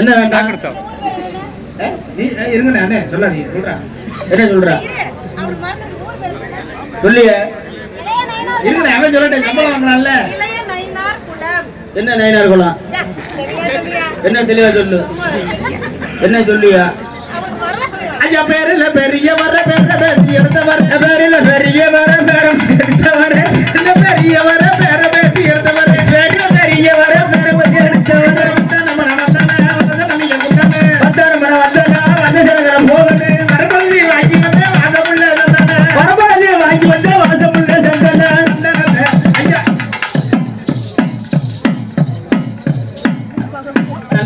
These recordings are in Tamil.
என்ன வேண்டாம்? என்ன சொல்ற. சொல்லிய. இருங்கண்ணே அவன் சொல்லட்டேன் சம்பளம் வாங்குறான்ல. என்ன நயனார் குளம்? என்ன தெளிவா சொல்லு? என்ன சொல்லியா? ஐயா பேருல பெரிய வர பேர எடுத்த வர. பேரில் பெரிய வர பேரம்.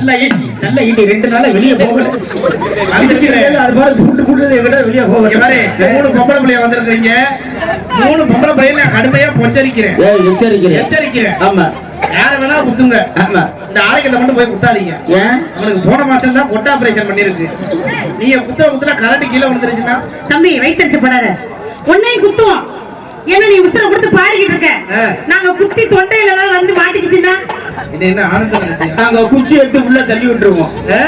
நல்ல ஈட்டி நல்ல ஈட்டி ரெண்டு நாளா வெளியே போகல. அது மாதிரி கூட்டு கூட்டு விட வெளியே போகல. பாரு மூணு பொம்பளை பிள்ளைய வந்திருக்கீங்க மூணு பொம்பளை பிள்ளைய நான் கடுமையா பொச்சரிக்கிறேன். ஏய் எச்சரிக்கிறேன். எச்சரிக்கிறேன். ஆமா. யார வேணா குத்துங்க. ஆமா. இந்த ஆரோக்கியத்தை மட்டும் போய் குத்தாதீங்க. ஏன்? அவனுக்கு போன மாசம் தான் கொட்டை ஆபரேஷன் பண்ணிருக்கு நீங்க குத்த குத்துல கரண்ட் கீழே விழுந்துருச்சுன்னா? தம்பி வைத்தறிச்சு படாத. உன்னையும் குத்துவோம். என்ன நீ உசுர கொடுத்து பாடிக்கிட்டு இருக்க. நாங்க குத்தி தொண்டையில ஏதாவது வந்து மாட்டிக்கிச்சுன்னா? இது என்ன ஆனந்தம்? நாங்க குச்சி எடுத்து உள்ள தள்ளி விட்டுருவோம். ஆ?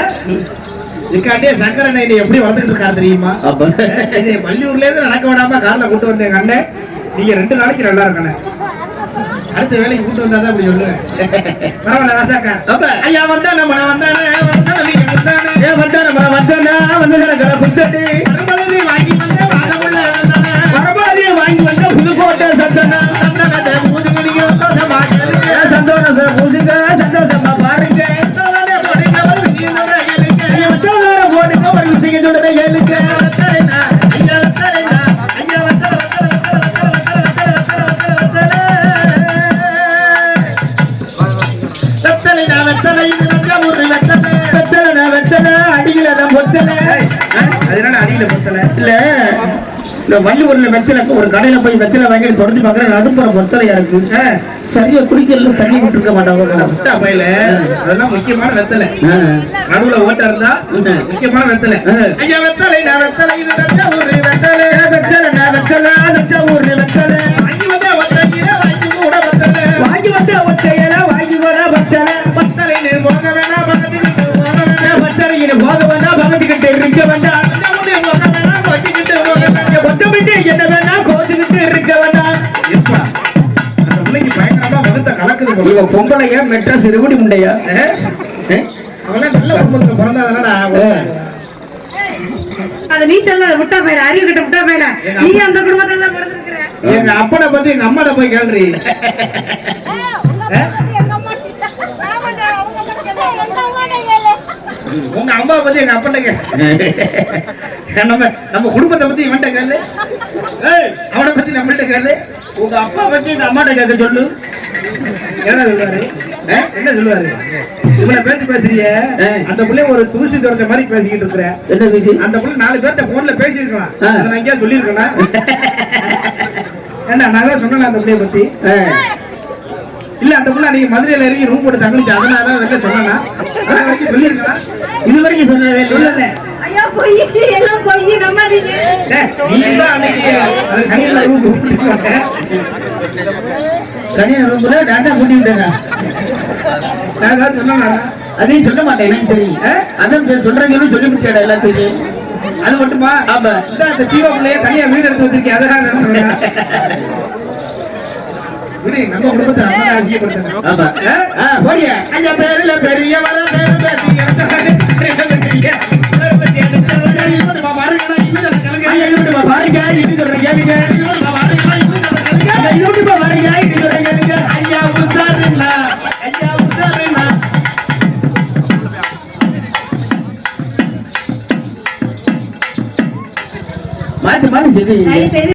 இதுக்காட்டியே சங்கர நைனி எப்படி வளர்ந்துட்டு இருக்காரு தெரியுமா? அப்ப? என்னை வள்ளியூர்ல இருந்து நடக்க விடாம கார்ல கூட்டு வந்தேன் அண்ணன் நீங்க ரெண்டு நாளைக்கு நல்லா இருக்கண்ணே அடுத்த வேலைக்கு கூட்டு வந்தாதான் அப்படி சொல்லுவேன். பரவாயில்ல ராசாக்கா. அப்ப? ஐயா வந்தா நம்ம நான் வந்தானே வந்தானே நீங்க வந்தானே. ஏன் வந்தான? மரம் வந்தானா ஏய், அதனால அடியில வெத்தலை. இல்ல இந்த வள்ளியூர்ல வெத்தலை ஒரு கடையில போய் வெத்தலை வாங்கிட்டு தொடர்ந்து பாக்குற நடுப்புற பொத்தலையா இருக்கு. சரியா குடிக்கல தண்ணி விட்டு இருக்க மாட்டாங்க முட்டா பையில, அதெல்லாம் முக்கியமான வெத்தலை நடுவுல ஓட்டை இருந்தா முக்கியமான வெத்தலை. ஐயா வெத்தலை, ஒட்டமிட்டு என்ன வேணா கோச்சுக்கிட்டு இருக்க வேண்டாம். பயங்கரமா வகுத்த கலக்குது போல. இவ பொம்பளையா மெட்ராஸ் இருபடி முண்டையா? அவன்லாம் நல்ல குடும்பத்துல பிறந்தாதானடா. அத நீ சொல்ல முட்டா பையல அறிவு கிட்ட முட்டா பையல நீ அந்த குடும்பத்துல தான் பிறந்திருக்கிற. எங்க அப்பனை பத்தி எங்க போய் கேள்றி. உங்க அம்மா பத்தி எங்க அப்பன்ட்ட கேளு. நம்ம நம்ம குடும்பத்தை பத்தி இவன்ட்ட கேளு. அவனை பத்தி நம்மள்ட்ட கேளு. உங்க அப்பா பத்தி எங்க அம்மாட்ட கேட்க சொல்லு. என்ன சொல்லுவாரு? என்ன சொல்லுவாரு? இவனை பேசி பேசுறிய. அந்த பிள்ளை ஒரு தூசி துறந்த மாதிரி பேசிக்கிட்டு இருக்கிற. என்ன அந்த புள்ள நாலு பேர்ட்ட போன்ல பேசியிருக்கலாம். நான் எங்கேயா சொல்லியிருக்கேனா? என்ன நான் தான் சொன்னேன் அந்த பிள்ளைய பத்தி? இல்ல அந்த புள்ள நீங்க மதுரையில இறங்கி ரூம் போட்டு தங்கிச்சு அதனால தான் வெளில சொன்னா சொல்லியிருக்கலாம் இது வரைக்கும் சொன்னதே இல்லை ஐயா பொய். எல்லாம் பொய். நம்பாதீங்க நீ தான் அன்னைக்கு அது தனியில ரூம் போட்டு போட்டேன். தனியா ரூம்ல டாட்டா கூட்டிக்கிட்டேன் நான் சொன்னேனா? அதையும் சொல்ல மாட்டேன் ஆ? அதான் சொல்றீங்கன்னு சொல்லி முடிச்சாடா எல்லாத்தையும் அது மட்டுமா? ஆமா. ஜீவோ பிள்ளைய தனியா வீடு எடுத்து வச்சிருக்கேன். விடு, நம்ம குடும்பத்தை நம்ம தான் அசிங்கப்படுத்தணும். ஆமா ஆ? ஆ, போடியா ஐயா பேருல பெரிய வர பேரு பாருங்க, இது. ஐயா, இவனுமா பாருங்க, இது சொல்றேன் கேளுங்க. ஐயா உசாருண்ணா, ஐயா உசாருண்ணா. மாத்தி மாத்தி சொல்லி தயவு செய்து